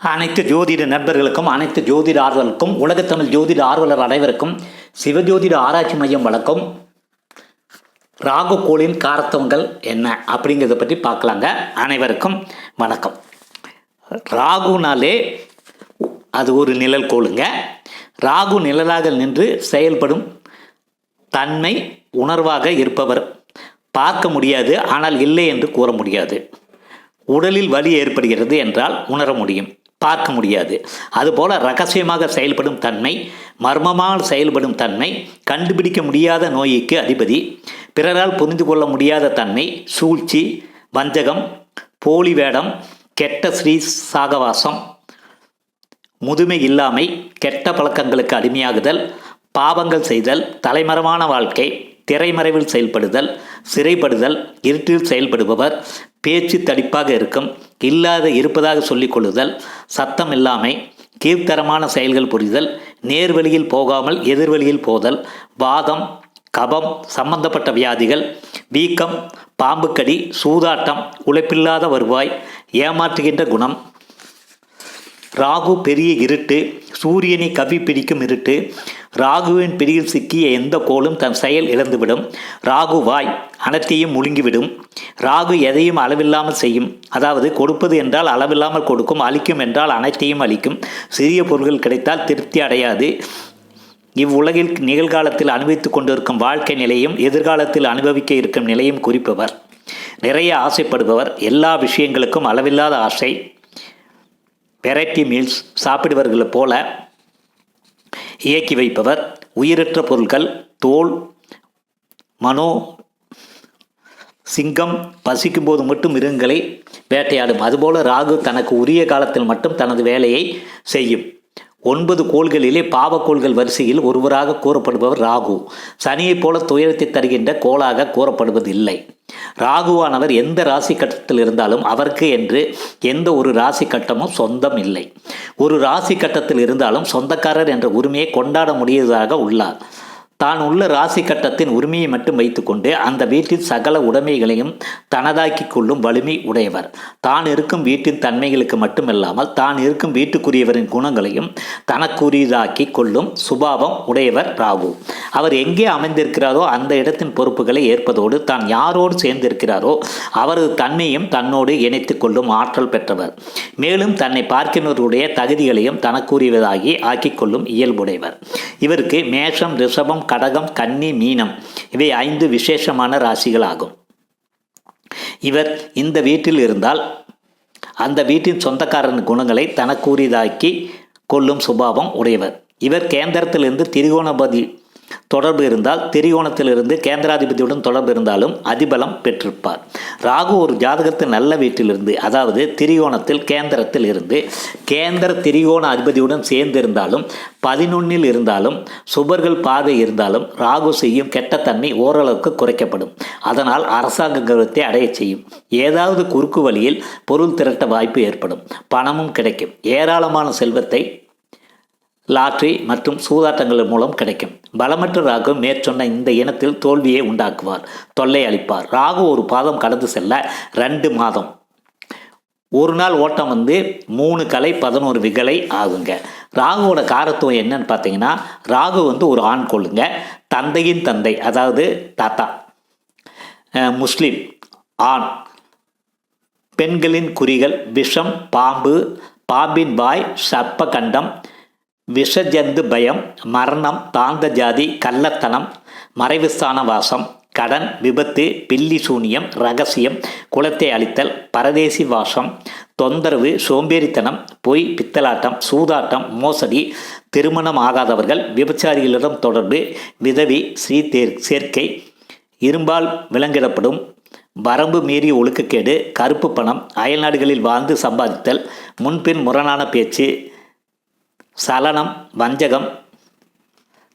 அனைத்து ஜோதிட நண்பர்களுக்கும் அனைத்து ஜோதிட ஆர்வலருக்கும் உலகத்தமிழ் ஜோதிட ஆர்வலர் அனைவருக்கும் சிவஜோதிட ஆராய்ச்சி மையம் வழக்கம் ராகு கோளின் காரத்துவங்கள் என்ன அப்படிங்கிறத பற்றி பார்க்கலாங்க. அனைவருக்கும் வணக்கம். ராகுனாலே அது ஒரு நிழல் கோளுங்க. ராகு நிழலாக நின்று செயல்படும் தன்மை உணர்வாக இருப்பவர். பார்க்க முடியாது ஆனால் இல்லை என்று கூற முடியாது. உடலில் வலி ஏற்படுகிறது என்றால் உணர முடியும். பார்க்க முடியாது. அதுபோல ரகசியமாக செயல்படும் தன்மை மர்மமாக செயல்படும் தன்மை கண்டுபிடிக்க முடியாத நோய்க்கு அதிபதி பிறரால் புரிந்து கொள்ள முடியாத தன்மை சூழ்ச்சி வஞ்சகம் போலி வேடம் கெட்ட ஸ்ரீ சாகவாசம் முதுமை இல்லாமை கெட்ட பழக்கங்களுக்கு அடிமையாகுதல் பாவங்கள் செய்தல் தலைமறைவான வாழ்க்கை திரைமறைவில் செயல்படுதல் சிறைப்படுதல் இருட்டில் செயல்படுபவர் பேச்சு தடிப்பாக இருக்கும் இல்லாத இருப்பதாக சொல்லிக் கொள்ளுதல் சத்தம் இல்லாமை கீழ்த்தரமான செயல்கள் புரிதல் நேர்வழியில் போகாமல் எதிர்வழியில் போதல் வாதம் கபம் சம்பந்தப்பட்ட வியாதிகள் வீக்கம் பாம்புக்கடி சூதாட்டம் உழைப்பில்லாத வருவாய் ஏமாற்றுகின்ற குணம் ராகு பெரிய இருட்டு சூரியனை கவி பிடிக்கும் இருட்டு ராகுவின் பிடியில் சிக்கிய எந்த கோளும் தன் செயல் இழந்துவிடும். ராகு வாய் அனைத்தையும் முழுங்கிவிடும். ராகு எதையும் அளவில்லாமல் செய்யும். அதாவது கொடுப்பது என்றால் அளவில்லாமல் கொடுக்கும் அளிக்கும் என்றால் அனைத்தையும் அளிக்கும் சிறிய பொருள்கள் கிடைத்தால் திருப்தி அடையாது. இவ்வுலகில் நிகழ்காலத்தில் அனுபவித்துக் கொண்டிருக்கும் வாழ்க்கை நிலையும் எதிர்காலத்தில் அனுபவிக்க இருக்கும் நிலையும் குறிப்பவர். நிறைய ஆசைப்படுபவர். எல்லா விஷயங்களுக்கும் அளவில்லாத ஆசை. வெரைட்டி மீல்ஸ் சாப்பிடுவர்களைப் போல இயக்கி வைப்பவர் உயிரற்ற பொருட்கள் தோல் மனோ சிங்கம் பசிக்கும் போது மட்டும் மிருகங்களை வேட்டையாடும். அதுபோல ராகு தனக்கு உரிய காலத்தில் மட்டும் தனது வேலையை செய்யும். ஒன்பது கோள்களிலே பாவக்கோள்கள் வரிசையில் ஒருவராக கூறப்படுபவர் ராகு. சனியைப் போல துயரத்தை தருகின்ற கோளாக கூறப்படுவதில்லை. ராகுவானவர் எந்த ராசி கட்டத்தில் இருந்தாலும் அவருக்கு என்று எந்த ஒரு ராசி கட்டமும் சொந்தம் இல்லை. ஒரு ராசி கட்டத்தில் இருந்தாலும் சொந்தக்காரர் என்ற உரிமையை கொண்டாட முடியதாக உள்ளார். தான் உள்ள ராசி கட்டத்தின் உரிமையை மட்டும் வைத்துக்கொண்டு அந்த வீட்டின் சகல உடைமைகளையும் தனதாக்கி கொள்ளும் வலிமை உடையவர். தான் இருக்கும் வீட்டின் தன்மைகளுக்கு மட்டுமல்லாமல் தான் இருக்கும் வீட்டுக்குரியவரின் குணங்களையும் தனக்குரியதாக்கி கொள்ளும் சுபாவம் உடையவர் ராகு. அவர் எங்கே அமைந்திருக்கிறாரோ அந்த இடத்தின் பொறுப்புகளை ஏற்பதோடு தான் யாரோடு சேர்ந்திருக்கிறாரோ அவரது தன்மையும் தன்னோடு இணைத்து கொள்ளும் ஆற்றல் பெற்றவர். மேலும் தன்னை பார்க்கிறவருடைய தகுதிகளையும் தனக்குரியவதாகி ஆக்கிக் கொள்ளும் இயல்புடையவர். இவருக்கு மேஷம் ரிஷபம் கடகம் கன்னி மீனம் இவை ஐந்து விசேஷமான ராசிகளாகும். இவர் இந்த வீட்டில் இருந்தால் அந்த வீட்டின் சொந்தக்காரன் குணங்களை தனக்குரியதாக்கி கொள்ளும் சுபாவம் உடையவர். இவர் கேந்திரத்திலிருந்து திரிகோணபதி தொடர்பு இருந்தால் திரிகோணத்திலிருந்து கேந்திராதிபதியுடன் தொடர்பு இருந்தாலும் அதிபலம் பெற்றிருப்பார். ராகு ஒரு ஜாதகத்தின் நல்ல வீட்டிலிருந்து அதாவது திரிகோணத்தில் கேந்திரத்தில் இருந்து கேந்திர திரிகோண அதிபதியுடன் சேர்ந்திருந்தாலும் பதினொன்னில் இருந்தாலும் சுபர்கள் பார்வை இருந்தாலும் ராகு செய்யும் கெட்டத்தன்மை ஓரளவுக்கு குறைக்கப்படும். அதனால் அரசாங்க கௌரவத்தை அடைய செய்யும். ஏதாவது குறுக்கு வழியில் பொருள் திரட்ட வாய்ப்பு ஏற்படும். பணமும் கிடைக்கும். ஏராளமான செல்வத்தை லாட்ரி மற்றும் சூதாட்டங்கள் மூலம் கிடைக்கும். பலமற்ற ராகு மேற்சொன்ன இந்த இனத்தில் தோல்வியை உண்டாக்குவார். தொல்லை அளிப்பார். ராகு ஒரு பாதம் கடந்து செல்ல ரெண்டு மாதம். ஒரு நாள் ஓட்டம் வந்து மூணு கலை பதினோரு விகலை ஆகுங்க. ராகுவோட காரத்துவம் என்னன்னு பார்த்தீங்கன்னா ராகு வந்து ஒரு ஆண் கொள்ளுங்க. தந்தையின் தந்தை அதாவது தாத்தா. முஸ்லீம் ஆண். பெண்களின் குறிகள் விஷம் பாம்பு பாம்பின் வாய் சர்ப்பகண்டம் கண்டம் விஷஜந்து பயம் மரணம் தாந்த ஜாதி கள்ளத்தனம் மறைவுஸ்தான வாசம் கடன் விபத்து பில்லி சூனியம் ரகசியம் குலத்தை அழித்தல் பரதேசி வாசம் தொந்தரவு சோம்பேறித்தனம் பொய் பித்தலாட்டம் சூதாட்டம் மோசடி திருமணம் ஆகாதவர்கள் விபச்சாரிகளிடம் தொடர்பு விதவி ஸ்ரீ தேர் சேர்க்கை இரும்பால் விலங்கிடப்படும் வரம்பு மீறிய ஒழுக்கக்கேடு கருப்பு பணம் அயல்நாடுகளில் வாழ்ந்து சம்பாதித்தல் முன்பின் முரணான பேச்சு சலனம் வஞ்சகம்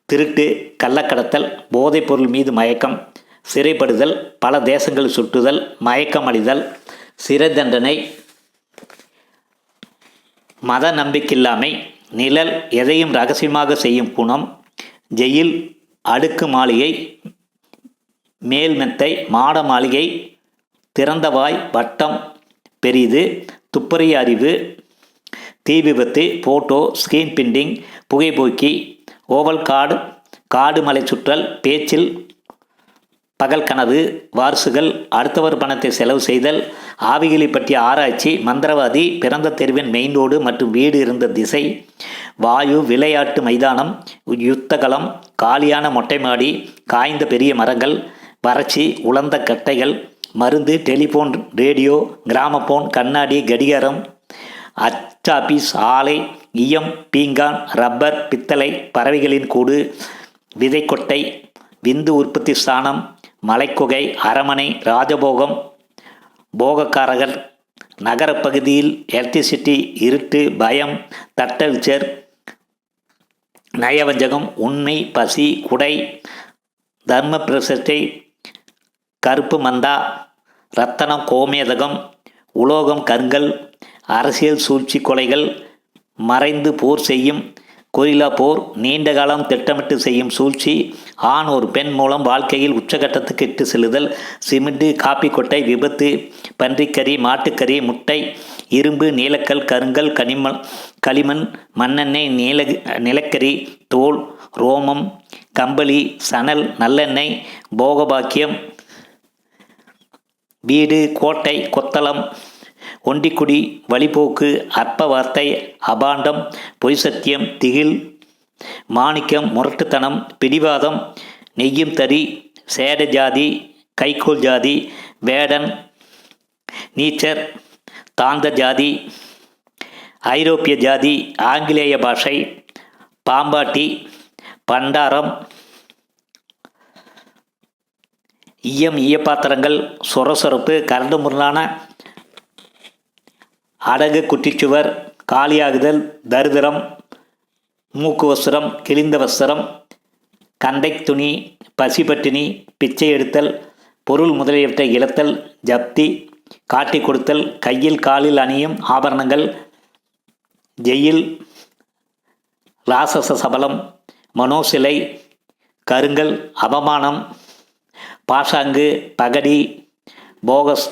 திருட்டு கள்ளக்கடத்தல் போதைப்பொருள் மீது மயக்கம் சிறைப்படுதல் பல தேசங்களில் சுட்டுதல் மயக்கம் சிறை தண்டனை மத நம்பிக்கையில்லாமை நிழல் எதையும் ரகசியமாக செய்யும் குணம் ஜெயில் அடுக்கு மாளிகை மேல்மெத்தை மாட மாளிகை திறந்தவாய் வட்டம் பெரிது துப்பறிய அறிவு தீ விபத்து போட்டோ ஸ்கிரீன் பிரிண்டிங் புகைப்போக்கி ஓவல் காடு காடு மலை சுற்றல் பேச்சில் பகல் கனவு வாரிசுகள் அடுத்தவர் பணத்தை செலவு செய்தல் ஆவிகளை பற்றிய ஆராய்ச்சி மந்திரவாதி பிறந்த தெருவின் மெயின் ரோடு மற்றும் வீடு இருந்த திசை வாயு விளையாட்டு மைதானம் யுத்தகலம் காலியான மொட்டை மாடி காய்ந்த பெரிய மரங்கள் வறட்சி உலர்ந்த கட்டைகள் மருந்து டெலிஃபோன் ரேடியோ கிராமபோன் கண்ணாடி கடிகாரம் ஆபீஸ் ஆலை ஈயம் பீங்கான் ரப்பர் பித்தளை பறவைகளின் கூடு விதைக்கொட்டை விந்து உற்பத்தி ஸ்தானம் மலைக்குகை அரமனை ராஜபோகம் போகக்காரர்கள் நகரப்பகுதியில் எலக்ட்ரிசிட்டி இருட்டு பயம் தட்டல்ச்சர் நயவஞ்சகம் உண்மை பசி குடை தர்ம பிரசத்தை கருப்பு மந்தா ரத்தனம் கோமேதகம் உலோகம் கருங்கல் அரசியல் சூழ்ச்சி கொலைகள் மறைந்து போர் செய்யும் கொரிலா போர் நீண்ட காலம் திட்டமிட்டு செய்யும் சூழ்ச்சி ஆண் ஒரு பெண் மூலம் வாழ்க்கையில் உச்சகட்டத்துக்கு இட்டு செல்லுதல் சிமெண்ட் காப்பி கொட்டை விபத்து பன்றிக்கறி மாட்டுக்கறி முட்டை இரும்பு நீலக்கல் கருங்கல் கனிம களிமண் மண்ணெண்ணெய் நீல நிலக்கரி தோல் ரோமம் கம்பளி சணல் நல்லெண்ணெய் போகபாக்கியம் வீடு கோட்டை கொத்தளம் ஒண்டிக்குடி வழிபோக்கு அற்ப வார்த்தை அபாண்டம் பொய் சத்தியம் திகில் மாணிக்கம் முரட்டுத்தனம் பிடிவாதம் நெய்யும் தறி சேட ஜாதி கைகோல் ஜாதி வேடன் நீச்சர் தாந்த ஜாதி ஐரோப்பிய ஜாதி ஆங்கிலேய பாஷை பாம்பாட்டி பண்டாரம் ஈயம் ஈயப்பாத்திரங்கள் சொரசொரப்பு கரண்டு முரணான அடகு குட்டிச்சுவர் காலியாகுதல் தரிதிரம் மூக்கு வஸ்திரம் கிழிந்த வஸ்திரம் கண்டை துணி பசிபட்டினி பிச்சை எடுத்தல் பொருள் முதலியவற்றை இழத்தல் ஜப்தி காட்டி கொடுத்தல் கையில் காலில் அணியும் ஆபரணங்கள் ஜெயில் ராசச சபலம் மனோசிலை கருங்கல் அவமானம் பாஷாங்கு பகடி போகஸ்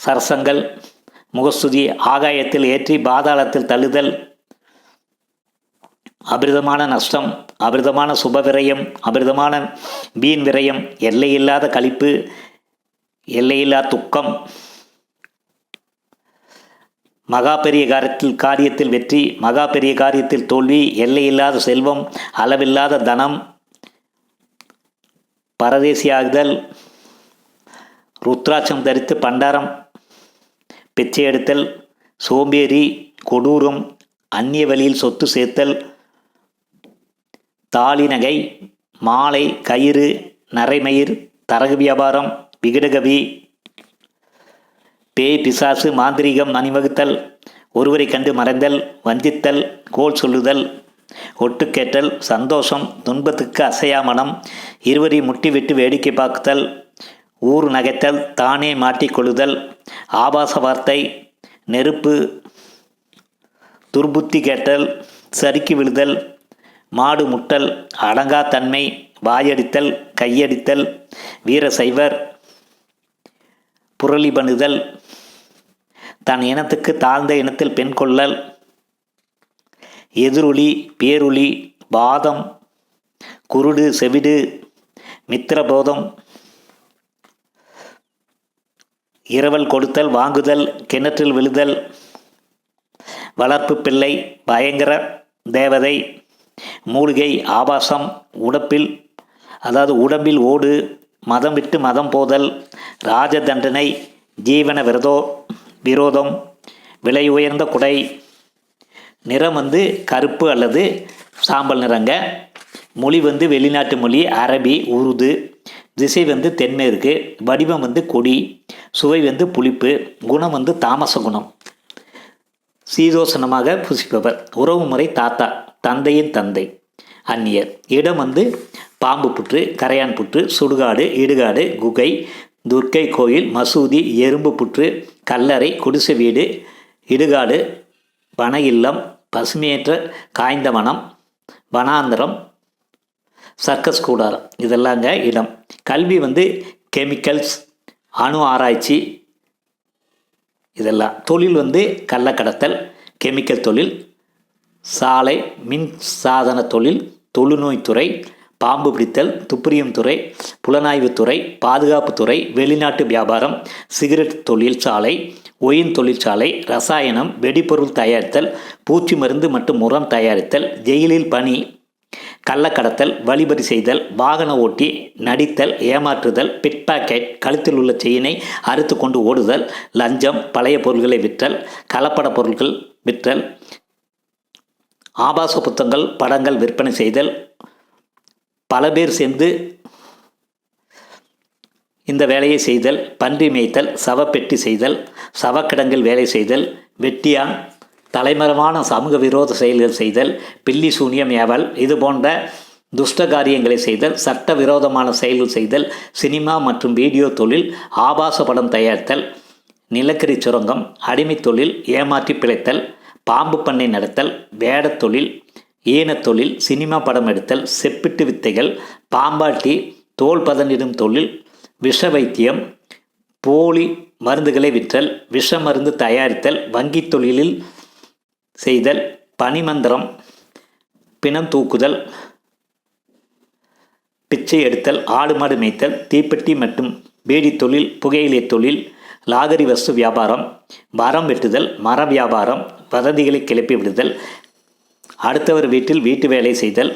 சரசங்கள் முகஸ்துதி ஆகாயத்தில் ஏற்றி பாதாளத்தில் தள்ளுதல் அபிரிதமான நஷ்டம் அபிரிதமான சுப விரயம் அபிரிதமான வீண் விரயம் எல்லையில்லாத கழிப்பு எல்லையில்லா துக்கம் மகா பெரிய காரியத்தில் காரியத்தில் வெற்றி மகா பெரிய காரியத்தில் தோல்வி எல்லையில்லாத செல்வம் அளவில்லாத தனம் பரதேசியாகுதல் ருத்ராட்சம் தரித்து பண்டாரம் பிச்சை எடுத்தல் சோம்பேறி கொடூரம் அந்நிய வழியில் சொத்து சேர்த்தல் தாலி நகை மாலை கயிறு நரைமயிர் தரகு வியாபாரம் விகடகவி பேய் பிசாசு மாந்திரீகம் அணிவகுத்தல் ஒருவரை கண்டு மறைந்தல் வஞ்சித்தல் கோல் சொல்லுதல் ஒட்டுக்கேட்டல் சந்தோஷம் துன்பத்துக்கு அசையாமனம் இருவரை இருவரை முட்டிவிட்டு வேடிக்கை பார்க்குதல் ஊர் நகைத்தல் தானே மாட்டிக்கொள்ளுதல் ஆபாச வார்த்தை நெருப்பு துர்புத்தி கேட்டல் சறுக்கி விழுதல் மாடு முட்டல் அடங்காத்தன்மை வாயடித்தல் கையடித்தல் வீர சைவர் புரளி பண்ணுதல் தன் இனத்துக்கு தாழ்ந்த இனத்தில் பெண் கொள்ளல் எதிரொலி பேருளி வாதம் குருடு செவிடு மித்திரபோதம் இரவல் கொடுத்தல் வாங்குதல் கிணற்றில் விழுதல் வளர்ப்பு பிள்ளை பயங்கர தேவதை மூலிகை ஆபாசம் உடப்பில் அதாவது உடம்பில் ஓடு மதம் விட்டு மதம் போதல் ராஜ தண்டனை ஜீவன விரதோ விரோதம் விலை உயர்ந்த குடை நிறம் வந்து கருப்பு அல்லது சாம்பல் நிறங்க மொழி வந்து வெளிநாட்டு மொழி அரபி உருது திசை வந்து தென்மேற்கு வடிவம் வந்து கொடி சுவை வந்து புளிப்பு குணம் வந்து தாமச குணம். சீதோசனமாக புசிப்பவர் உறவு முறை தாத்தா தந்தையின் தந்தை அந்நியர். இடம் வந்து பாம்பு புற்று கரையான் புற்று சுடுகாடு இடுகாடு குகை துர்க்கை கோயில் மசூதி எறும்பு புற்று கல்லறை குடிசை வீடு இடுகாடு வன இல்லம் பசுமையற்ற காய்ந்த வனம் வனாந்திரம் சர்க்கஸ் கூடாரம். இதெல்லாங்க இடம். கல்வி வந்து கெமிக்கல்ஸ் அணு ஆராய்ச்சி இதெல்லாம். தொழில் வந்து கள்ளக்கடத்தல் கெமிக்கல் தொழில் சாலை மின் சாதன தொழில் தொழுநோய் துறை பாம்பு பிடித்தல் துப்புரியும் துறை புலனாய்வுத்துறை பாதுகாப்புத்துறை வெளிநாட்டு வியாபாரம் சிகரெட் தொழிற்சாலை ஒயின் தொழிற்சாலை ரசாயனம் வெடிபொருள் தயாரித்தல் பூச்சி மருந்து மற்றும் உரம் தயாரித்தல் ஜெயிலில் பணி கள்ளக்கடத்தல் வழிபறி செய்தல் வாகன ஓட்டி நடித்தல் ஏமாற்றுதல் பிட்பாக்கெட் கழுத்தில் உள்ள செயினை அறுத்து கொண்டு ஓடுதல் லஞ்சம் பழைய பொருள்களை விற்றல் கலப்பட பொருட்கள் விற்றல் ஆபாச புத்தகங்கள் படங்கள் விற்பனை செய்தல் பல பேர் சேர்ந்து இந்த வேலையை செய்தல் பன்றி மேய்த்தல் சவப்பெட்டி செய்தல் சவக்கிடங்கில் வேலை செய்தல் வெட்டியான் தலைமறைவான சமூக விரோத செயல்கள் செய்தல் பில்லி சூனியம் ஏவல் இது போன்ற துஷ்ட காரியங்களை செய்தல் சட்ட விரோதமான செயல்கள் செய்தல் சினிமா மற்றும் வீடியோ தொழில் ஆபாச படம் தயாரித்தல் நிலக்கரி சுரங்கம் அடிமைத் தொழில் ஏமாற்றி பிழைத்தல் பாம்பு பண்ணை நடத்தல் வேடத் தொழில் ஈனத் தொழில் சினிமா படம் எடுத்தல் செப்பிட்டு வித்தைகள் பாம்பாட்டி தோல் பதனிடும் தொழில் விஷ வைத்தியம் போலி மருந்துகளை விற்றல் விஷ மருந்து தயாரித்தல் வங்கித் தொழிலில் செய்தல் பனிமந்திரம் பிணம் தூக்குதல் பிச்சை எடுத்தல் ஆடு மாடு மேய்த்தல் தீப்பெட்டி மற்றும் பீடி தொழில் புகையிலை தொழில் லாகரி வஸ்து வியாபாரம் மரம் வெட்டுதல் மர வியாபாரம் வதந்திகளை கிளப்பி விடுதல் அடுத்தவர் வீட்டில் வீட்டு வேலை செய்தல்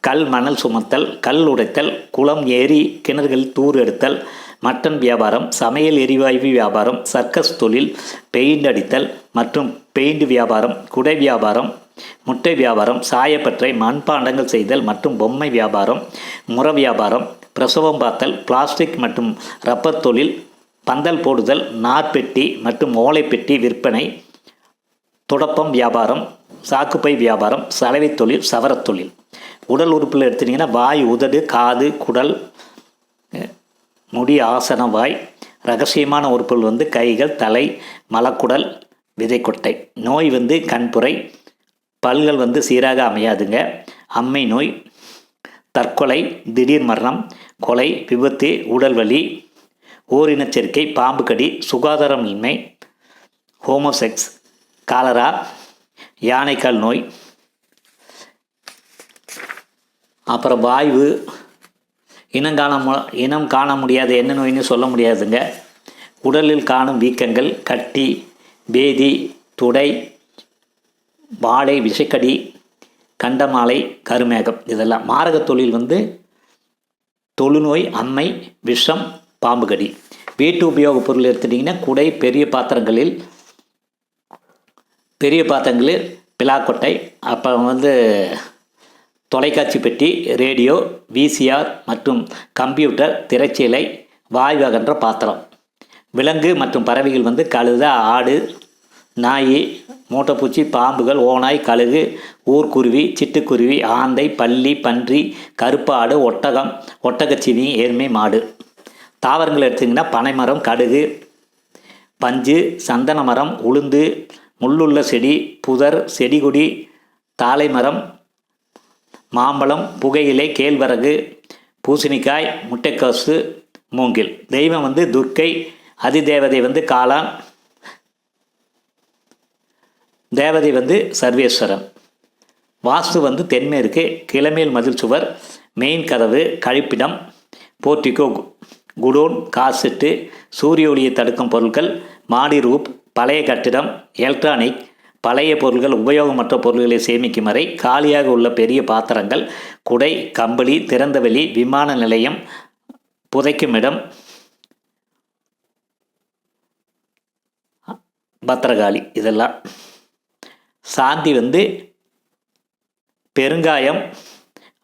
கல் மணல் சுமத்தல் கல் உடைத்தல் குளம் ஏரி கிணறுகளில் தூர் எடுத்தல் மட்டன் வியாபாரம் சமையல் எரிவாயு வியாபாரம் சர்க்கஸ் தொழில் பெயிண்ட் அடித்தல் மற்றும் பெயிண்ட் வியாபாரம் குடை வியாபாரம் முட்டை வியாபாரம் சாயப்பற்றை மண்பாண்டங்கள் செய்தல் மற்றும் பொம்மை வியாபாரம் முற வியாபாரம் பிரசவம் பார்த்தல் பிளாஸ்டிக் மற்றும் ரப்பர் தொழில் பந்தல் போடுதல் நார்பெட்டி மற்றும் ஓலைப்பெட்டி விற்பனை துடப்பம் வியாபாரம் சாக்குப்பை வியாபாரம் சலவை தொழில் சவரத் தொழில். உடல் உறுப்பில் எடுத்துட்டிங்கன்னா வாய் உதடு காது குடல் முடி ஆசன வாய் ரகசியமான உறுப்புகள் வந்து கைகள் தலை மலக்குடல் விதைக்கொட்டை. நோய் வந்து கண்புரை. பல்கள் வந்து சீராக அமையாதுங்க. அம்மை நோய் தற்கொலை திடீர் மரணம் கொலை விபத்து உடல் வலி ஓரினச்சேர்க்கை பாம்பு கடி சுகாதாரமின்மை ஹோமோசெக்ஸ் காலரா யானைக்கால் நோய் அப்புறம் வாய்வு இனம் காண மு இனம் காண முடியாது என்ன நோயின்னு சொல்ல முடியாதுங்க. உடலில் காணும் வீக்கங்கள் கட்டி பேதி துடை வாழை விஷக்கடி கண்டமாலை கருமேகம் இதெல்லாம். மாரக தொழில் வந்து தொழுநோய் அம்மை விஷம் பாம்பு கடி வீட்டு உபயோகப் பொருள் எடுத்துட்டிங்கன்னா குடை பெரிய பாத்திரங்களில் பெரிய பாத்திரங்களில் பிலாக்கொட்டை அப்புறம் வந்து தொலைக்காட்சி பெட்டி ரேடியோ விசிஆர் மற்றும் கம்ப்யூட்டர் திரைச்சீலை வாய்வகன்ற பாத்திரம். விலங்கு மற்றும் பறவைகள் வந்து கழுத ஆடு நாய் மூட்டைப்பூச்சி பாம்புகள் ஓநாய் கழுகு ஊர்க்குருவி சிட்டுக்குருவி ஆந்தை பல்லி பன்றி கருப்பாடு ஒட்டகம் ஒட்டகச்சிவி எருமை மாடு. தாவரங்கள் எடுத்திங்கன்னா பனைமரம் கடுகு பஞ்சு சந்தன மரம் உளுந்து முள்ளுள்ள செடி புதர் செடிகொடி தாழை மரம் மாம்பழம் புகையிலை கேழ்வரகு பூசணிக்காய் முட்டைக்கோசு மூங்கில். தெய்வம் வந்து துர்க்கை அதிதேவதை வந்து காளான் தேவதை வந்து சர்வேஸ்வரன். வாஸ்து வந்து தென்மேற்கு கிழமேல் மதில் சுவர் மெயின் கதவு கழிப்பிடம் போர்ட்டிகோ குடோன் காசெட்டு சூரிய ஒளியை தடுக்கும் பொருட்கள் மாடி ரூப் பழைய கட்டிடம் எலக்ட்ரானிக் பழைய பொருள்கள் உபயோகமற்ற பொருள்களை சேமிக்கும் வரை காலியாக உள்ள பெரிய பாத்திரங்கள் குடை கம்பளி திறந்தவெளி விமான நிலையம் புதைக்கும் இடம் பத்திரகாளி இதெல்லாம். சாந்தி வந்து பெருங்காயம்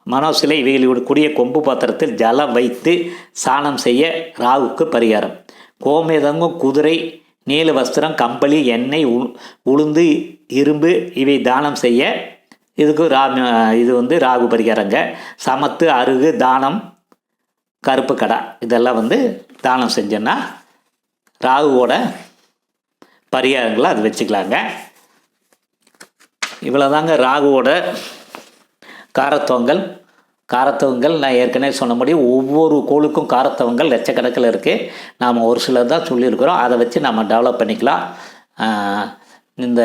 மனோசிலை இவைகளோடு கூடிய கொம்பு பாத்திரத்தில் ஜலம் வைத்து சாணம் செய்ய ராவுக்கு பரிகாரம். கோமேதங்கும் குதிரை நீல வஸ்திரம் கம்பளி எண்ணெய் உ- உளுந்து இரும்பு இவை தானம் செய்ய இதுக்கு ரா இது வந்து ராகு பரிகாரங்க. சமத்து அருகு தானம் கருப்பு கடா இதெல்லாம் வந்து தானம் செஞ்சோன்னா ராகுவோட பரிகாரங்களை அது வச்சுக்கலாங்க. இவ்வளோதாங்க ராகுவோட காரத்துவங்கள். காரத்துவங்கள் நான் ஏற்கனவே சொன்னபடி ஒவ்வொரு கோளுக்கும் காரத்துவங்கள் லட்சக்கணக்கில் இருக்குது நாம் ஒரு சிலர் தான் சொல்லியிருக்கிறோம். அதை வச்சு நம்ம டெவலப் பண்ணிக்கலாம். இந்த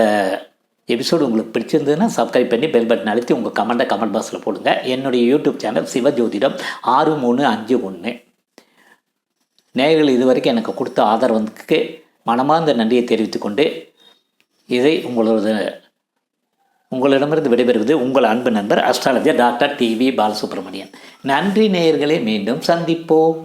எபிசோடு உங்களுக்கு பிடிச்சிருந்ததுன்னா சப்ஸ்கிரைப் பண்ணி பெல் பட்டன் அழுத்தி உங்கள் கமெண்ட்டை கமெண்ட் பாக்ஸில் போடுங்க. என்னுடைய யூடியூப் சேனல் சிவஜோதிடம் ஆறு மூணு அஞ்சு ஒன்று. நேயர்கள் இதுவரைக்கும் எனக்கு கொடுத்த ஆதரவுக்கு மனமார்ந்த நன்றியை தெரிவித்துக்கொண்டு இதை உங்களோட உங்களிடமிருந்து விடைபெறுவது உங்கள் அன்பு நண்பர் அஸ்ட்ராலஜர் டாக்டர் டிவி பாலசுப்ரமணியன். நன்றி நேயர்களே மீண்டும் சந்திப்போம்.